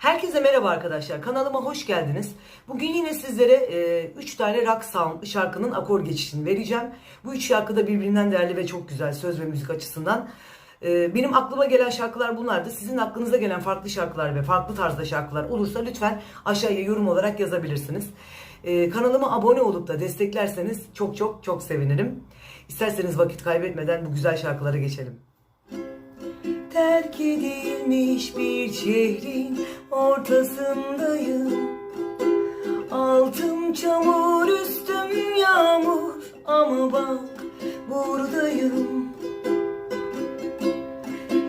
Herkese merhaba arkadaşlar. Kanalıma hoş geldiniz. Bugün yine sizlere 3 tane rock sound şarkının akor geçişini vereceğim. Bu 3 şarkı da birbirinden değerli ve çok güzel söz ve müzik açısından. E, benim aklıma gelen şarkılar bunlardı. Sizin aklınıza gelen farklı şarkılar ve farklı tarzda şarkılar olursa lütfen aşağıya yorum olarak yazabilirsiniz. E, kanalıma abone olup da desteklerseniz çok çok çok sevinirim. İsterseniz vakit kaybetmeden bu güzel şarkılara geçelim. Terk edilmiş bir şehrin ortasındayım. Altım çamur üstüm yağmur ama bak buradayım.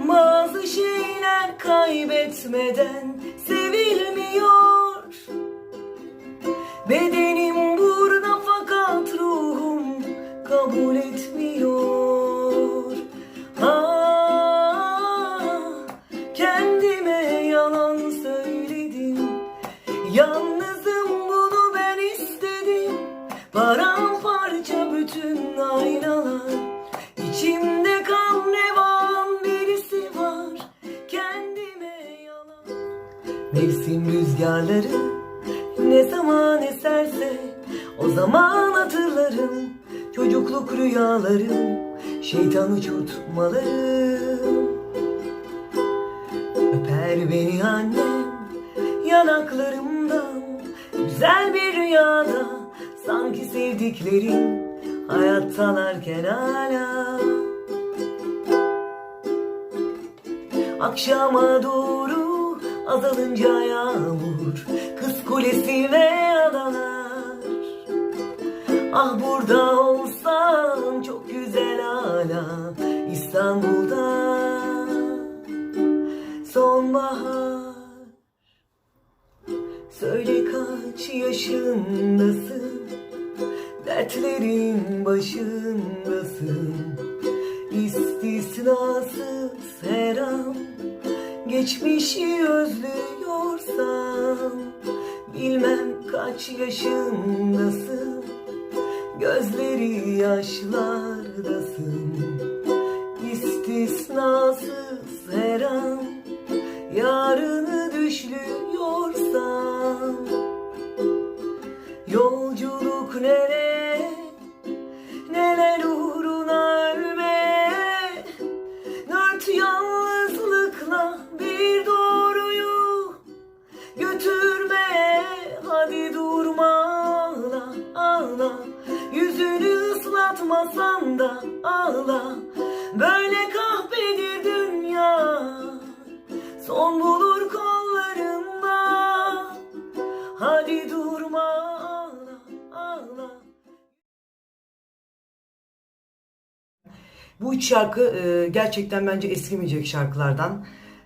Bazı şeyler kaybetmeden sevilmiyor Paramparça bütün aynalar. İçimde kan revan birisi var. Kendime yalan. Mevsim rüzgarları ne zaman eserse o zaman hatırlarım. Çocukluk rüyalarım şeytan uçurtmalarım öper beni annem yanaklarımdan. Güzel bir rüyada sevdiklerim hayattalarken hala. Akşama doğru azalınca yağmur Kız kulesi ve adalar. Ah burada olsan çok güzel hala İstanbul'da. Sonbahar Söyle kaç yaşındasın Dertlerin başındasın. İstisnasız her an. Geçmişi özlüyorsan Bilmem kaç yaşındasın. Gözleri yaşlardasın. İstisnasız her an. Yarını düşlüyorsan Yolculuk nereye ıslatmasan da ağla Böyle kahpedir dünya Son bulur kollarında Hadi durma ağla ağla Bu üç şarkı e, gerçekten bence eskimeyecek şarkılardan.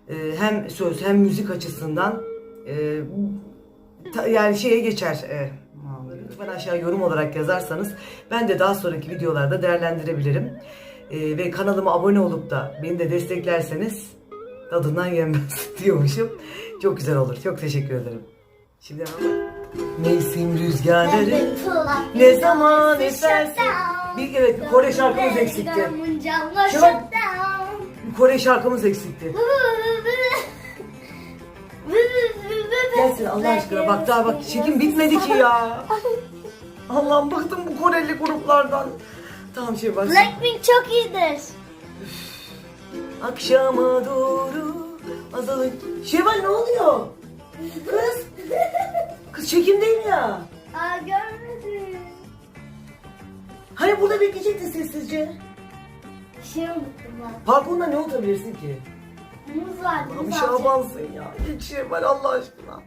E, hem söz hem müzik açısından e, yani şeye geçer. Lütfen aşağı yorum olarak yazarsanız ben de daha sonraki videolarda değerlendirebilirim. E, ve kanalıma abone olup da beni de desteklerseniz tadından yenmez diyormuşum. Çok güzel olur. Çok teşekkür ederim. Şimdi mevsim rüzgarları ne zaman eserse bir evet bir Kore şarkımız eksikti. Şöyle- Kore şarkımız eksikti. Gelsin Allah aşkına bak daha bak çekim bitmedi ki ya. Allah'ım bıktım bu Koreli gruplardan. Tamam şey bak. Blackpink çok iyidir. Akşama doğru azalın. Şevval ne oluyor? Kız. Kız çekimdeyim ya. Aa görmedim. Hani burada bekleyecektin sessizce. Şey unuttum ben. Balkonda ne oturabilirsin ki? Muz vardı. Muz şey alacağım. abansın ya. Geç Şevval Allah aşkına.